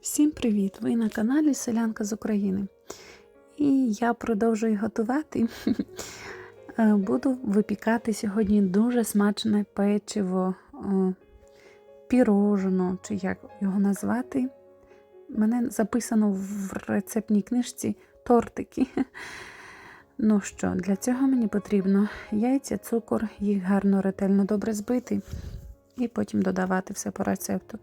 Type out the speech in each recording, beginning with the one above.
Всім привіт! Ви на каналі Селянка з України. І я продовжую готувати. Е, Буду випікати сьогодні дуже смачне печиво, е, пірожено, чи як його назвати. Мене записано в рецептній книжці тортики. Ну що, для цього мені потрібно яйця, цукор, їх гарно ретельно добре збити і потім додавати все по рецепту.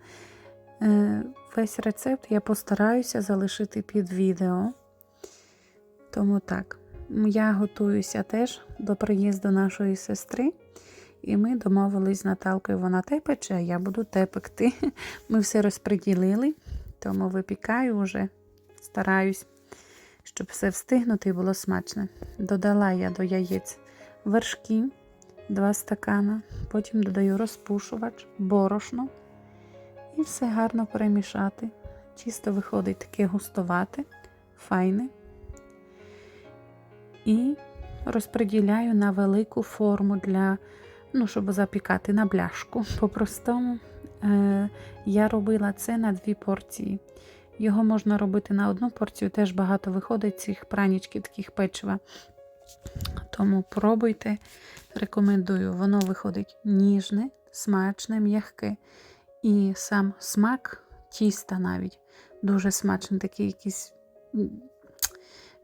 Весь рецепт я постараюся залишити під відео. Тому так, я готуюся теж до приїзду нашої сестри. І ми домовились з Наталкою, вона те пече, а я буду те пекти. Ми все розподілили, тому випікаю вже, стараюсь, щоб все встигнути і було смачне. Додала я до яєць вершки, 2 стакана, потім додаю розпушувач, борошно. І все гарно перемішати. Чисто виходить таке густовате, файне. І розподіляю на велику форму для, ну, щоб запікати на бляшку. По-простому е, я робила це на дві порції. Його можна робити на одну порцію, теж багато виходить цих пранічків, таких печива. Тому пробуйте, рекомендую. Воно виходить ніжне, смачне, м'яке. І сам смак тіста навіть дуже смачний, такий якийсь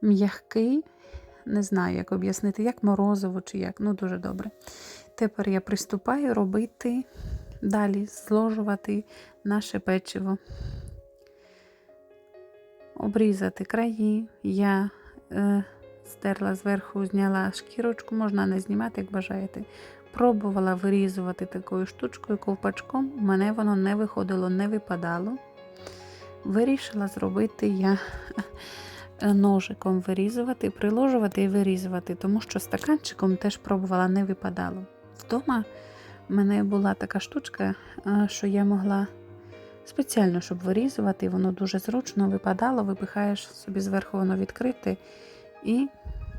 м'який. Не знаю, як об'яснити, як морозиво чи як. Ну, дуже добре. Тепер я приступаю робити далі, зложувати наше печиво, обрізати краї. Я е, стерла зверху, зняла шкірочку, можна не знімати, як бажаєте. Пробувала вирізувати такою штучкою ковпачком, у мене воно не виходило, не випадало. Вирішила зробити я ножиком вирізувати, приложувати і вирізувати, тому що стаканчиком теж пробувала, не випадало. Вдома в мене була така штучка, що я могла спеціально, щоб вирізувати, воно дуже зручно випадало, випихаєш собі зверху воно відкрите. І,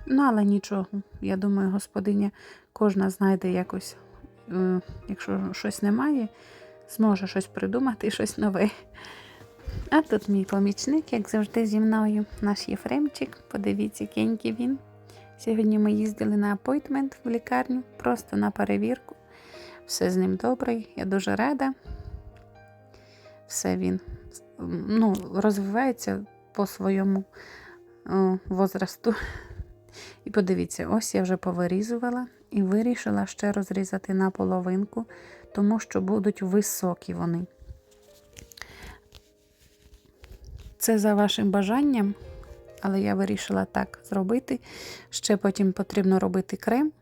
ну, але нічого, я думаю, господиня кожна знайде якось, е, якщо щось немає, зможе щось придумати, щось нове. А тут мій помічник, як завжди, зі мною, наш Єфремчик. Подивіться, який він. Сьогодні ми їздили на апойтмент в лікарню, просто на перевірку. Все з ним добре, я дуже рада. Все він ну, розвивається по своєму о, возрасту. І подивіться, ось я вже повирізувала і вирішила ще розрізати на половинку, тому що будуть високі вони. Це за вашим бажанням, але я вирішила так зробити. Ще потім потрібно робити крем.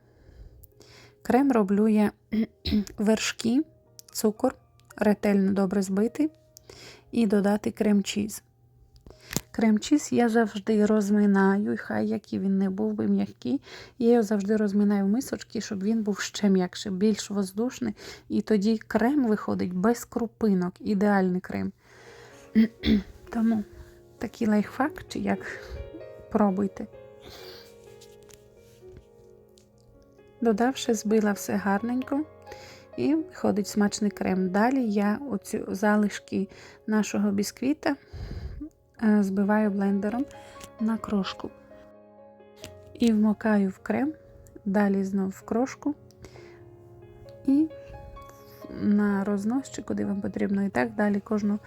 Крем роблю я вершки, цукор, ретельно добре збити і додати крем-чіз. Крем-чіз я завжди розминаю, хай який він не був би м'який. Я його завжди розминаю в мисочки, щоб він був ще м'якший, більш воздушний. І тоді крем виходить без крупинок, ідеальний крем. Тому такий лайфхак, чи як пробуйте. Додавши, збила все гарненько. І виходить смачний крем. Далі я оцю залишки нашого бісквіта збиваю блендером на крошку. І вмокаю в крем, далі знов в крошку і на розносчик, куди вам потрібно, і так далі кожну,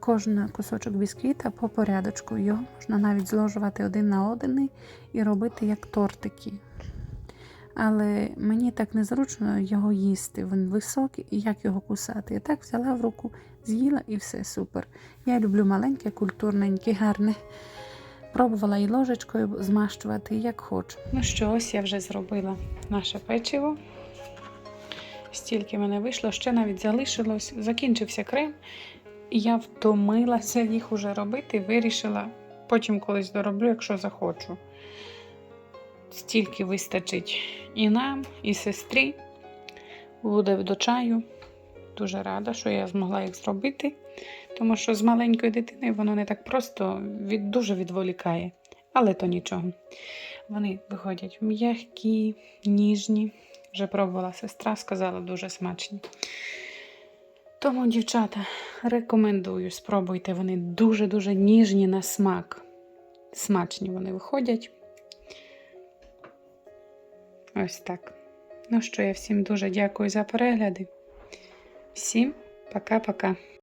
кожен кусочок бісквіта по порядочку. Його можна навіть зложувати один на один і робити як тортики. Але мені так незручно його їсти. Він високий і як його кусати. Я так взяла в руку, з'їла і все супер. Я люблю маленьке, культурненьке, гарне. Пробувала і ложечкою змащувати, як хочу. Ну що, ось я вже зробила наше печиво. Стільки мене вийшло, ще навіть залишилось. Закінчився крем, і я втомилася їх уже робити. Вирішила, потім колись дороблю, якщо захочу. Стільки вистачить і нам, і сестрі. Буде до чаю. Дуже рада, що я змогла їх зробити, тому що з маленькою дитиною воно не так просто від, дуже відволікає. Але то нічого. Вони виходять м'які, ніжні. Вже пробувала сестра, сказала дуже смачні. Тому, дівчата, рекомендую, спробуйте. Вони дуже-дуже ніжні на смак. Смачні вони виходять. Ось так. Ну що, я всім дуже дякую за перегляди. Всім пока-пока.